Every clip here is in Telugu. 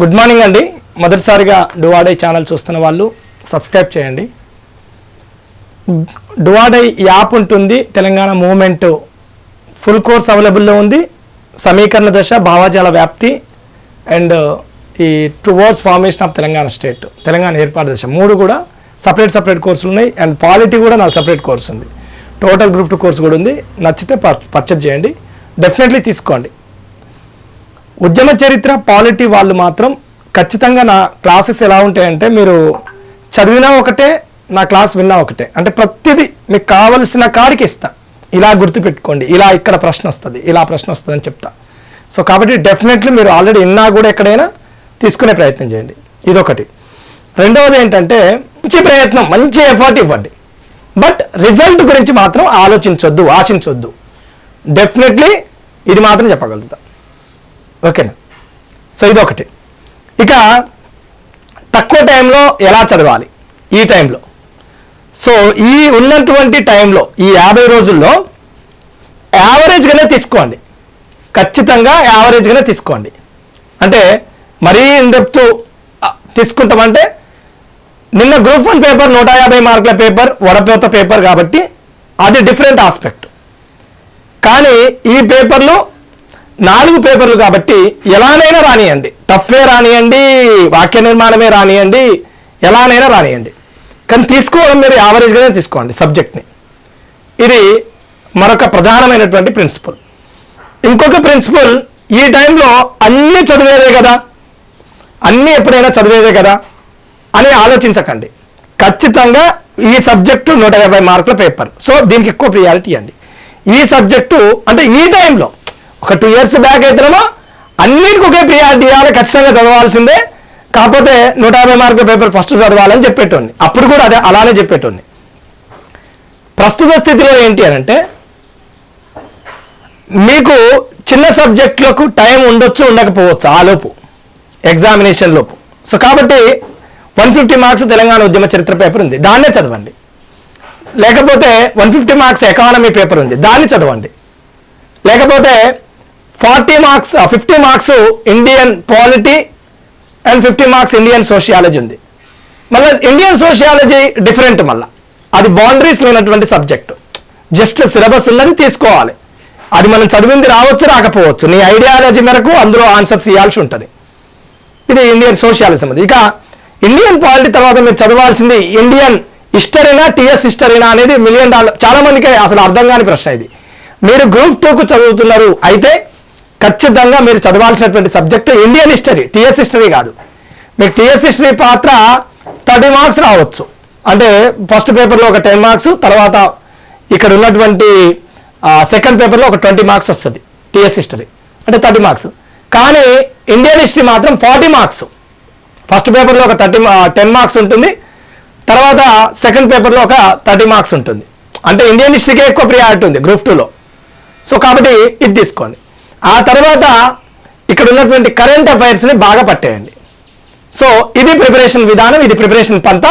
గుడ్ మార్నింగ్ అండి. మొదటిసారిగా డువాడై ఛానల్ చూస్తున్న వాళ్ళు సబ్స్క్రైబ్ చేయండి. డువాడై యాప్ ఉంటుంది. తెలంగాణ మూవ్మెంట్ ఫుల్ కోర్స్ అవైలబుల్లో ఉంది. సమీకరణ దశ భావాజాల వ్యాప్తి అండ్ ఈ towards formation of Telangana state Telangana ఏర్పాటు దశ. మూడు కూడా సపరేట్ సపరేట్ కోర్సులు ఉన్నాయి. అండ్ పాలిటీ కూడా నా సపరేట్ కోర్స్ ఉంది. టోటల్ గ్రూప్ టూ కోర్స్ కూడా ఉంది. నచ్చితే పర్చేజ్ చేయండి. డెఫినెట్లీ తీసుకోండి. ఉద్యమ చరిత్ర పాలిటీ వాళ్ళు మాత్రం ఖచ్చితంగా నా క్లాసెస్ ఎలా ఉంటాయంటే మీరు చదివినా ఒకటే నా క్లాస్ విన్నా ఒకటే. అంటే ప్రతిదీ మీకు కావలసిన కాడికి ఇస్తా. ఇలా గుర్తుపెట్టుకోండి ఇలా ఇక్కడ ప్రశ్న వస్తుంది ఇలా ప్రశ్న వస్తుంది అని చెప్తా. సో కాబట్టి డెఫినెట్లీ మీరు ఆల్రెడీ విన్నా కూడా ఎక్కడైనా తీసుకునే ప్రయత్నం చేయండి. ఇదొకటి. రెండవది ఏంటంటే మంచి ప్రయత్నం మంచి ఎఫర్ట్ ఇవ్వండి. బట్ రిజల్ట్ గురించి మాత్రం ఆలోచించొద్దు ఆశించొద్దు. డెఫినెట్లీ ఇది మాత్రం చెప్పగలుగుతా. ఓకేనా? సో ఇదొకటి. ఇక తక్కువ టైంలో ఎలా చదవాలి? ఈ టైంలో. సో ఈ ఉన్నటువంటి టైంలో ఈ యాభై రోజుల్లో యావరేజ్గానే తీసుకోండి. ఖచ్చితంగా యావరేజ్గానే తీసుకోండి. అంటే మరీ ఇండెప్త్ తీసుకుంటామంటే నిన్న గ్రూప్ వన్ పేపర్ నూట యాభై మార్కుల పేపర్ వడపోత పేపర్ కాబట్టి అది డిఫరెంట్ ఆస్పెక్ట్. కానీ ఈ పేపర్లు నాలుగు పేపర్లు కాబట్టి ఎలానైనా రానియండి. టఫే రానియండి వాక్య నిర్మాణమే రానియండి ఎలానైనా రానియండి. కానీ తీసుకోవడం మీరు యావరేజ్గానే తీసుకోండి సబ్జెక్ట్ని. ఇది మరొక ప్రధానమైనటువంటి ప్రిన్సిపల్. ఇంకొక ప్రిన్సిపల్ ఈ టైంలో అన్నీ చదివేదే కదా? అన్నీ ఎప్పుడైనా చదివేదే కదా? అని ఆలోచించకండి. ఖచ్చితంగా ఈ సబ్జెక్టు నూట యాభై మార్కుల పేపర్. సో దీనికి ఎక్కువ ప్రియారిటీ అండి ఈ సబ్జెక్టు అంటే ఈ టైంలో ఒక టూ ఇయర్స్ బ్యాక్ అయితేనేమో అన్నిటికీ ఒకే ప్రియారిటీ ఇవ్వాలి ఖచ్చితంగా చదవాల్సిందే. కాకపోతే నూట యాభై మార్కుల పేపర్ ఫస్ట్ చదవాలని చెప్పేటోడిని. అప్పుడు కూడా అదే అలానే చెప్పేటోని ప్రస్తుత స్థితిలో ఏంటి అని అంటే మీకు చిన్న సబ్జెక్టులకు టైం ఉండొచ్చు ఉండకపోవచ్చు ఆ లోపు ఎగ్జామినేషన్ లోపు. సో కాబట్టి వన్ ఫిఫ్టీ మార్క్స్ తెలంగాణ ఉద్యమ చరిత్ర పేపర్ ఉంది. దాన్నే చదవండి. లేకపోతే one fifty marks economy paper ఉంది. దాన్ని చదవండి. లేకపోతే forty marks fifty marks Indian polity and fifty marks Indian sociology ఉంది. మళ్ళీ ఇండియన్ సోషియాలజీ డిఫరెంట్ మళ్ళీ. అది బౌండరీస్ లేనటువంటి సబ్జెక్ట్. జస్ట్ సిలబస్ ఉన్నది తీసుకోవాలి. అది మనం చదివింది రావచ్చు రాకపోవచ్చు. నీ ఐడియాలజీ మేరకు అందులో ఆన్సర్స్ ఇవ్వాల్సి ఉంటుంది. ఇది ఇండియన్ సోషియాలిజం అది. ఇక ఇండియన్ పాలిటీ తర్వాత మీరు చదవాల్సింది ఇండియన్ హిస్టరీనా టిఎస్ హిస్టరీనా అనేది మిలియన్ డాలర్ చాలా మందికి అసలు అర్థం కాని ప్రశ్న ఇది. మీరు గ్రూప్ టూకు చదువుతున్నారు అయితే ఖచ్చితంగా మీరు చదవాల్సినటువంటి subject Indian history TS history కాదు. మీకు టిఎస్ హిస్టరీ పాత్ర థర్టీ మార్క్స్ రావచ్చు. అంటే ఫస్ట్ పేపర్లో ఒక టెన్ మార్క్స్ తర్వాత ఇక్కడ ఉన్నటువంటి సెకండ్ పేపర్లో ఒక ట్వంటీ మార్క్స్ వస్తుంది టిఎస్ హిస్టరీ. అంటే థర్టీ మార్క్స్. కానీ ఇండియన్ హిస్టరీ మాత్రం ఫార్టీ మార్క్స్. ఫస్ట్ పేపర్లో ఒక థర్టీ టెన్ మార్క్స్ ఉంటుంది తర్వాత సెకండ్ పేపర్లో ఒక థర్టీ మార్క్స్ ఉంటుంది. అంటే ఇండియన్ హిస్టరీకే ఎక్కువ ప్రియారిటీ ఉంది గ్రూప్ టూలో. సో కాబట్టి ఇది తీసుకోండి. ఆ తర్వాత ఇక్కడ ఉన్నటువంటి కరెంట్ అఫైర్స్ని బాగా పట్టేయండి. సో ఇది ప్రిపరేషన్ విధానం ఇది ప్రిపరేషన్ పంత.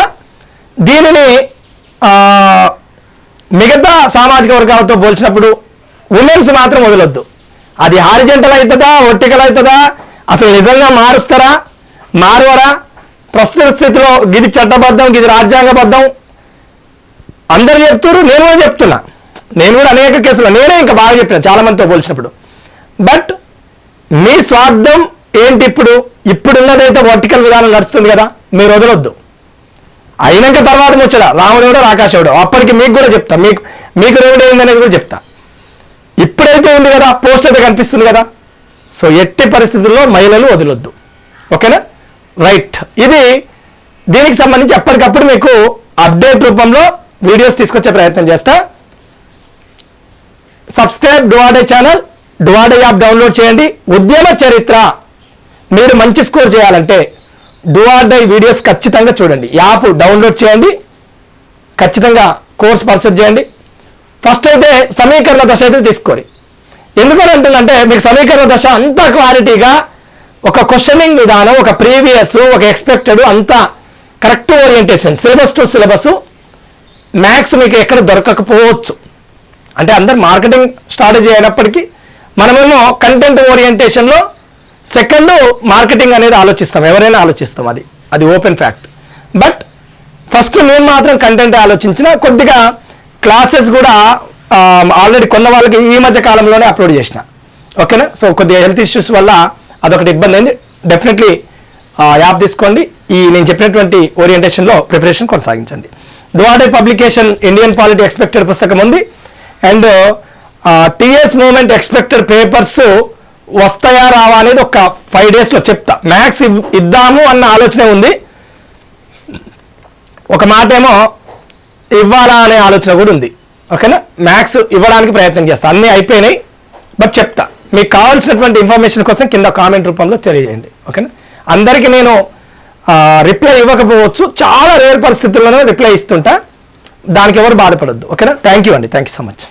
దీనిని మిగతా సామాజిక వర్గాలతో పోల్చినప్పుడు ఉమెన్స్ మాత్రం వదలొద్దు. అది హారిజెంటల్ అవుతుందా ఒట్టికల్ అవుతుందా అసలు నిజంగా మారుస్తారా మారవరా? ప్రస్తుత స్థితిలో గిది చట్టబద్ధం గిది రాజ్యాంగబద్ధం. అందరు చెప్తున్నారు నేను కూడా చెప్తున్నా. నేను కూడా అనేక కేసులు నేనే ఇంకా బాగా చెప్పిన చాలా మందితో పోల్చినప్పుడు. బట్ మీ స్వార్థం ఏంటి ఇప్పుడు? ఇప్పుడున్నదైతే వర్టికల్ విధానం నడుస్తుంది కదా మీరు వదలొద్దు. అయినాక తర్వాత ముచ్చట రాముడెవడో రాకాశవుడు అప్పటికి మీకు కూడా చెప్తా మీకు మీకు దేవుడు ఏందనేది కూడా చెప్తా. ఇప్పుడైతే ఉంది కదా పోస్ట్ అయితే కనిపిస్తుంది కదా. సో ఎట్టి పరిస్థితుల్లో మహిళలు వదలొద్దు. ఓకేనా? రైట్. ఇది దీనికి సంబంధించి ఎప్పటికప్పుడు మీకు అప్డేట్ రూపంలో వీడియోస్ తీసుకొచ్చే ప్రయత్నం చేస్తా. Subscribe Duvade channel. Duvade app download చేయండి. ఉద్యమ చరిత్ర. మీరు మంచి స్కోర్ చేయాలంటే డై వీడియోస్ ఖచ్చితంగా చూడండి. యాప్ డౌన్లోడ్ చేయండి. ఖచ్చితంగా కోర్స్ పర్చేజ్ చేయండి. ఫస్ట్ అయితే సమీకరణ దశ అయితే తీసుకోండి. ఎందుకని అంటుందంటే మీకు సమీకరణ దశ అంత క్లారిటీగా ఒక క్వశ్చనింగ్ విధానం ఒక ప్రీవియస్ ఒక ఎక్స్పెక్టెడ్ అంతా correct orientation syllabus to syllabus maths మీకు ఎక్కడ దొరకకపోవచ్చు. అంటే అందరు మార్కెటింగ్ స్ట్రాటజీ అయినప్పటికీ మనమేమో కంటెంట్ ఓరియంటేషన్లో సెకండ్ మార్కెటింగ్ అనేది ఆలోచిస్తాం. ఎవరైనా ఆలోచిస్తాం అది. అది ఓపెన్ ఫ్యాక్ట్ బట్ ఫస్ట్ నేను మాత్రం కంటెంట్ ఆలోచించిన కొద్దిగా క్లాసెస్ కూడా ఆల్రెడీ కొన్న వాళ్ళకి ఈ మధ్య కాలంలోనే అప్లోడ్ చేసిన. ఓకేనా? సో కొద్దిగా హెల్త్ ఇష్యూస్ వల్ల అదొకటి ఇబ్బంది అయింది. డెఫినెట్లీ యాప్ తీసుకోండి. ఈ నేను చెప్పినటువంటి ఓరియంటేషన్లో ప్రిపరేషన్ కొనసాగించండి. Duvade publication Indian polity expected పుస్తకం ఉంది. And TS movement expected papers వస్తాయా రావా అనేది ఒక ఫైవ్ డేస్లో చెప్తా. మ్యాథ్స్ ఇద్దాము అన్న ఆలోచన ఉంది. ఒక మాట ఏమో ఇవ్వాలా అనే ఆలోచన కూడా ఉంది. ఓకేనా? మ్యాథ్స్ ఇవ్వడానికి ప్రయత్నం చేస్తా. అన్నీ అయిపోయినాయి బట్ చెప్తా. మీకు కావాల్సినటువంటి ఇన్ఫర్మేషన్ కోసం కింద కామెంట్ రూపంలో తెలియజేయండి. ఓకేనా? అందరికీ నేను రిప్లై ఇవ్వకపోవచ్చు. చాలా రేర్ పరిస్థితుల్లోనే రిప్లై ఇస్తుంటా. దానికి ఎవరు బాధపడద్దు. ఓకేనా? థ్యాంక్ యూ అండి. Thank you so much.